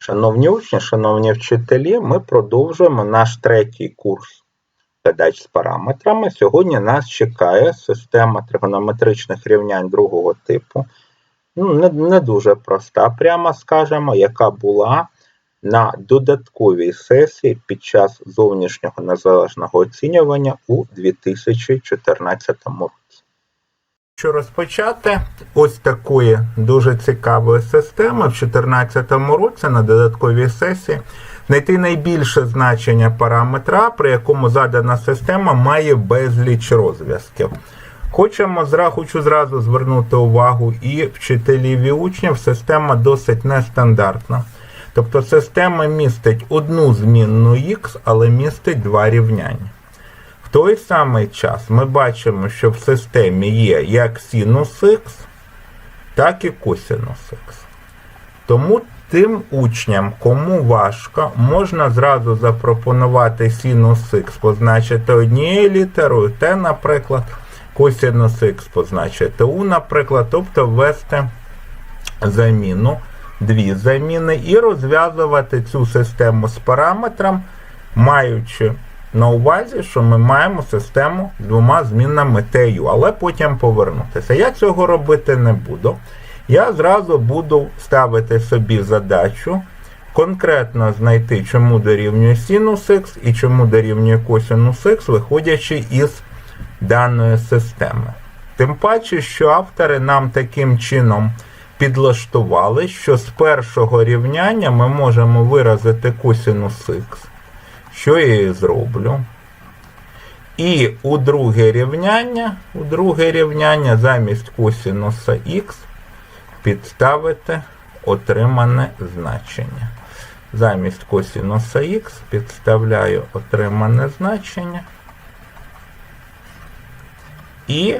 Шановні учні, шановні вчителі, ми продовжуємо наш третій курс задач з параметрами. Сьогодні нас чекає система тригонометричних рівнянь другого типу. Ну, не, не дуже проста, прямо скажемо, яка була на додатковій сесії під час зовнішнього незалежного оцінювання у 2014 році. Що розпочати ось такої дуже цікавої системи в 2014 році на додатковій сесії знайти найбільше значення параметра, при якому задана система має безліч розв'язків. Хочемо хочу зразу звернути увагу і вчителів і учнів, система досить нестандартна. Тобто система містить одну змінну х, але містить два рівняння. В той самий час ми бачимо, що в системі є як синус х, так і косинус х. Тому тим учням, кому важко, можна зразу запропонувати синус х позначити однією літерою, Т, наприклад, косинус х позначити У, наприклад, тобто ввести заміну, дві заміни і розв'язувати цю систему з параметром, маючи на увазі, що ми маємо систему двома змінними TU, але потім повернутися. Я цього робити не буду. Я зразу буду ставити собі задачу конкретно знайти, чому дорівнює синус х і чому дорівнює косинус х, виходячи із даної системи. Тим паче, що автори нам таким чином підлаштували, що з першого рівняння ми можемо виразити косинус х що я і зроблю. І у друге рівняння, у друге рівняння замість косинуса х підставити отримане значення. Замість косинуса х підставляю отримане значення. І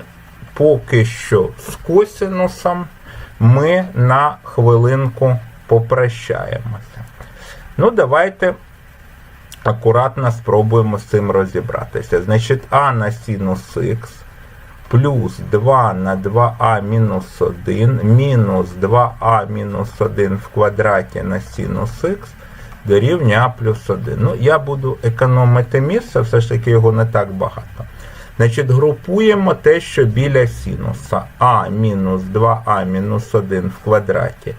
поки що з косинусом ми на хвилинку попрощаємося. Ну, давайте акуратно спробуємо з цим розібратися. Значить, а на синус х плюс 2 на 2а мінус 1 мінус 2а мінус 1 в квадраті на синус х дорівнює а плюс 1. Ну, я буду економити місце, все ж таки його не так багато. Значить, групуємо те, що біля синуса. А мінус 2а мінус 1 в квадраті.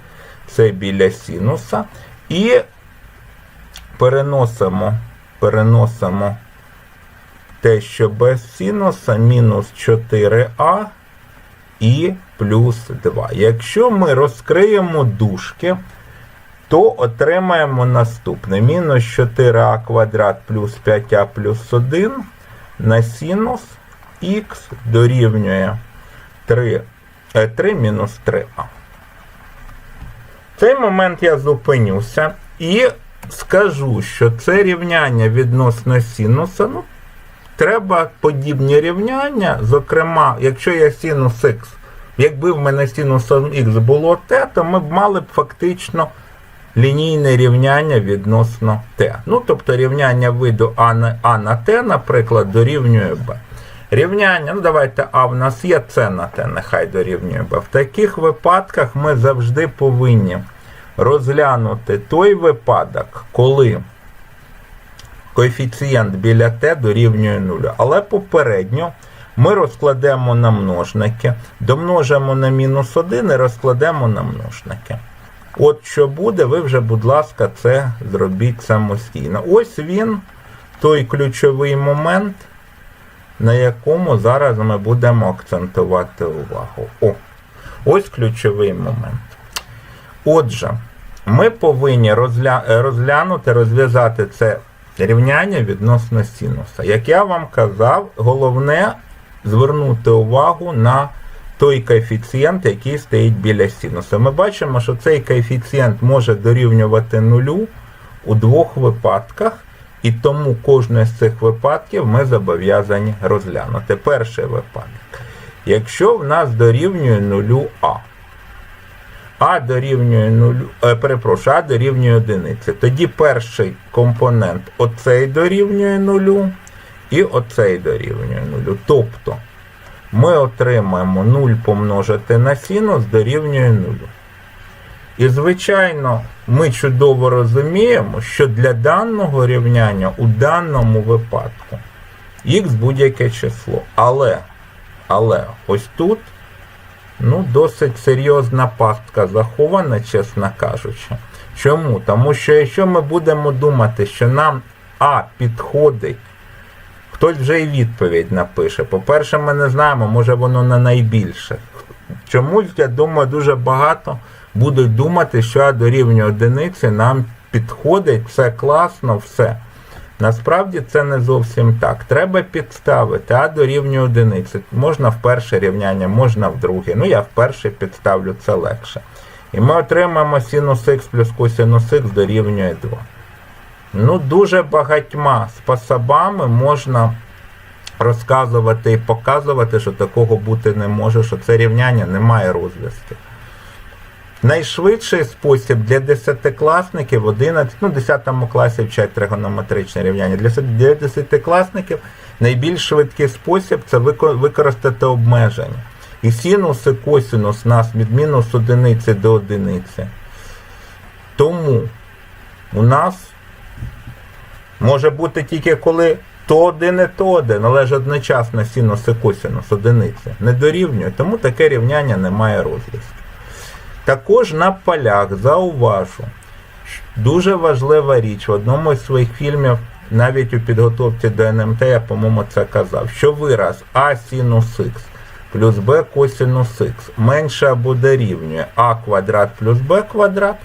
Це біля синуса. І переносимо переносимо те, що без синуса мінус 4а і плюс 2. Якщо ми розкриємо дужки, то отримаємо наступне. Мінус 4а квадрат плюс 5а плюс 1 на синус х дорівнює 3, 3 мінус 3а. В цей момент я зупинюся і скажу, що це рівняння відносно синуса, ну, треба подібні рівняння. Зокрема, якщо я синус х, якби в мене синусом х було t, то ми б мали б фактично лінійне рівняння відносно t. Ну, тобто рівняння виду А на, а на t, наприклад, дорівнює b. Рівняння, ну давайте А в нас є С на Т, нехай дорівнює b. В таких випадках ми завжди повинні розглянути той випадок, коли коефіцієнт біля t дорівнює 0. Але попередньо ми розкладемо на множники, домножимо на мінус 1 і розкладемо на множники. От що буде, ви вже, будь ласка, це зробіть самостійно. Ось він, той ключовий момент, на якому зараз ми будемо акцентувати увагу. О, ось ключовий момент. Отже, ми повинні розгля... розглянути, розв'язати це рівняння відносно синуса. Як я вам казав, головне звернути увагу на той коефіцієнт, який стоїть біля синуса. Ми бачимо, що цей коефіцієнт може дорівнювати нулю у двох випадках, і тому кожен з цих випадків ми зобов'язані розглянути. Перший випадок. Якщо в нас дорівнює нулю А. А дорівнює 0, е, перепрошую, А дорівнює 1. Тоді перший компонент оцей дорівнює 0 і оцей дорівнює 0. Тобто ми отримаємо 0 помножити на синус дорівнює 0. І, звичайно, ми чудово розуміємо, що для даного рівняння у даному випадку х будь-яке число. Але, але ось тут ну, досить серйозна пастка захована, чесно кажучи. Чому? Тому що якщо ми будемо думати, що нам А підходить, хтось вже і відповідь напише. По-перше, ми не знаємо, може воно не найбільше. Чомусь, я думаю, дуже багато будуть думати, що А дорівнює одиниці нам підходить, все класно, все. Насправді це не зовсім так. Треба підставити А дорівнює одиниці. Можна в перше рівняння, можна в друге. Ну, я в перше підставлю це легше. І ми отримаємо синус х плюс косинус х дорівнює 2. Ну, дуже багатьма способами можна розказувати і показувати, що такого бути не може, що це рівняння не має розв'язків. Найшвидший спосіб для десятикласників 11, ну, 10 класі вчать тригонометричне рівняння. Для се- Для десятикласників найбільш швидкий спосіб це використати обмеження. І синус і косинус нас від мінус одиниці до одиниці. Тому у нас може бути тільки коли то один і то один, але ж одночасно синус і косинус одиниці не дорівнює, тому таке рівняння не має розв'язку. Також на полях зауважу, дуже важлива річ в одному із своїх фільмів, навіть у підготовці до НМТ, я, по-моєму, це казав, що вираз А синус х плюс Б косинус х менше або дорівнює А квадрат плюс Б квадрат,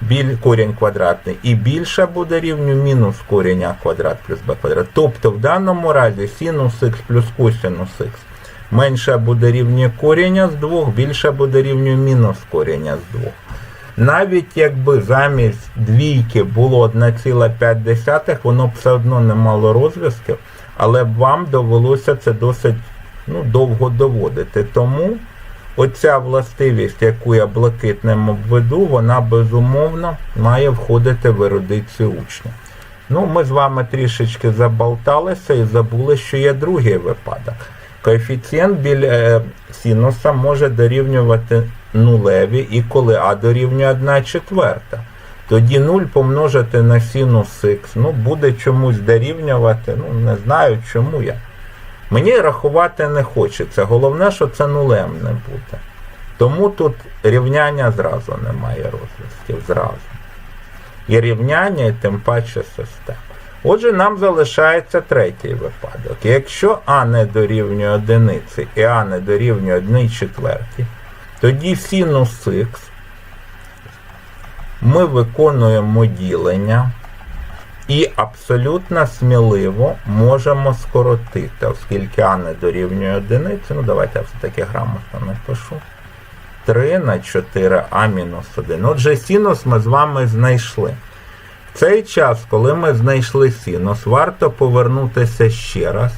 біль, корінь квадратний, і більше буде рівню мінус корінь А квадрат плюс Б квадрат. Тобто в даному разі синус х плюс косинус х менше буде рівнює коріння з 2, більше буде рівнює мінус коріння з 2. Навіть якби замість двійки було 1,5, воно б все одно не мало розв'язків, але б вам довелося це досить ну, довго доводити. Тому оця властивість, яку я блакитним обведу, вона безумовно має входити в ерудицію учня. Ну, ми з вами трішечки заболталися і забули, що є другий випадок. Коефіцієнт біля е, синуса може дорівнювати нулеві, і коли А дорівнює 1 четверта. Тоді 0 помножити на синус х, ну, буде чомусь дорівнювати, ну, не знаю чому я. Мені рахувати не хочеться. Головне, що це нулем не буде. Тому тут рівняння зразу немає розв'язків. Зразу. І рівняння, і тим паче система. Отже, нам залишається третій випадок. Якщо А не дорівнює одиниці і А не дорівнює 1 четвертій, тоді синус х ми виконуємо ділення і абсолютно сміливо можемо скоротити, оскільки А не дорівнює одиниці, ну давайте я все-таки грамотно напишу. 3 на 4 А мінус 1. Отже, синус ми з вами знайшли. В цей час, коли ми знайшли синус, варто повернутися ще раз,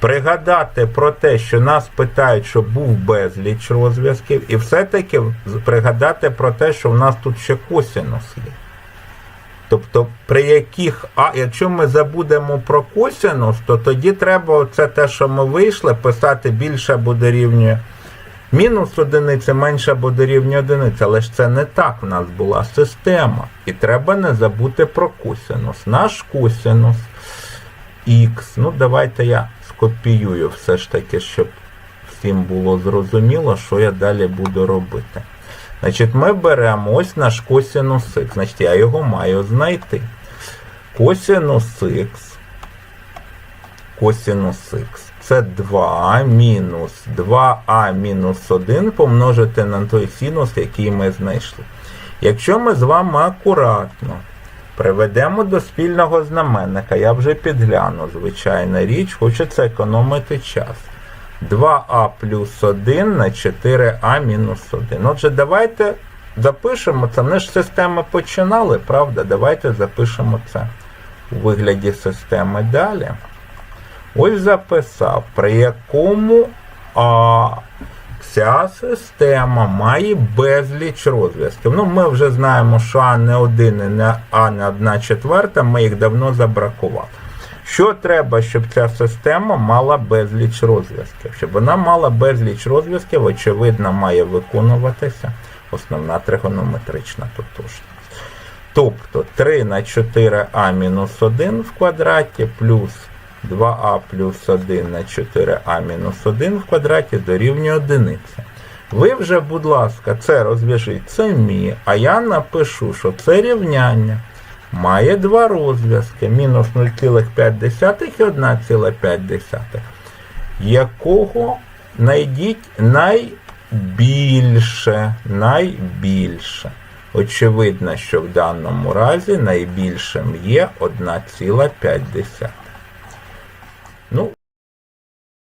пригадати про те, що нас питають, що був безліч розв'язків, і все-таки пригадати про те, що в нас тут ще косинус є. Тобто, при яких, а якщо ми забудемо про косинус, то тоді треба це те, що ми вийшли, писати більше або дорівнює мінус одиниці, менше або дорівнює одиниці. Але ж це не так. У нас була система. І треба не забути про косинус. Наш косинус х. Ну, давайте я скопіюю все ж таки, щоб всім було зрозуміло, що я далі буду робити. Значить, ми беремо ось наш косинус х. Значить, я його маю знайти. Косинус х. Косинус х. Це 2 мінус 2а мінус 1 помножити на той синус, який ми знайшли. Якщо ми з вами акуратно приведемо до спільного знаменника, я вже підгляну, звичайна річ, хочеться економити час. 2а плюс 1 на 4а мінус 1. Отже, давайте запишемо це. Ми ж системи починали, правда? Давайте запишемо це у вигляді системи далі. Ось записав, при якому а, ця система має безліч розв'язків. Ну, ми вже знаємо, що А не один і не А не одна четверта, ми їх давно забракували. Що треба, щоб ця система мала безліч розв'язків? Щоб вона мала безліч розв'язків, очевидно, має виконуватися основна тригонометрична тотожність. Тобто 3 на 4а мінус 1 в квадраті плюс 2а плюс 1 на 4а мінус 1 в квадраті дорівнює 1. Ви вже, будь ласка, це розв'яжіть самі, а я напишу, що це рівняння має два розв'язки мінус 0,5 і 1,5, якого знайдіть найбільше, найбільше. Очевидно, що в даному разі найбільшим є 1,5.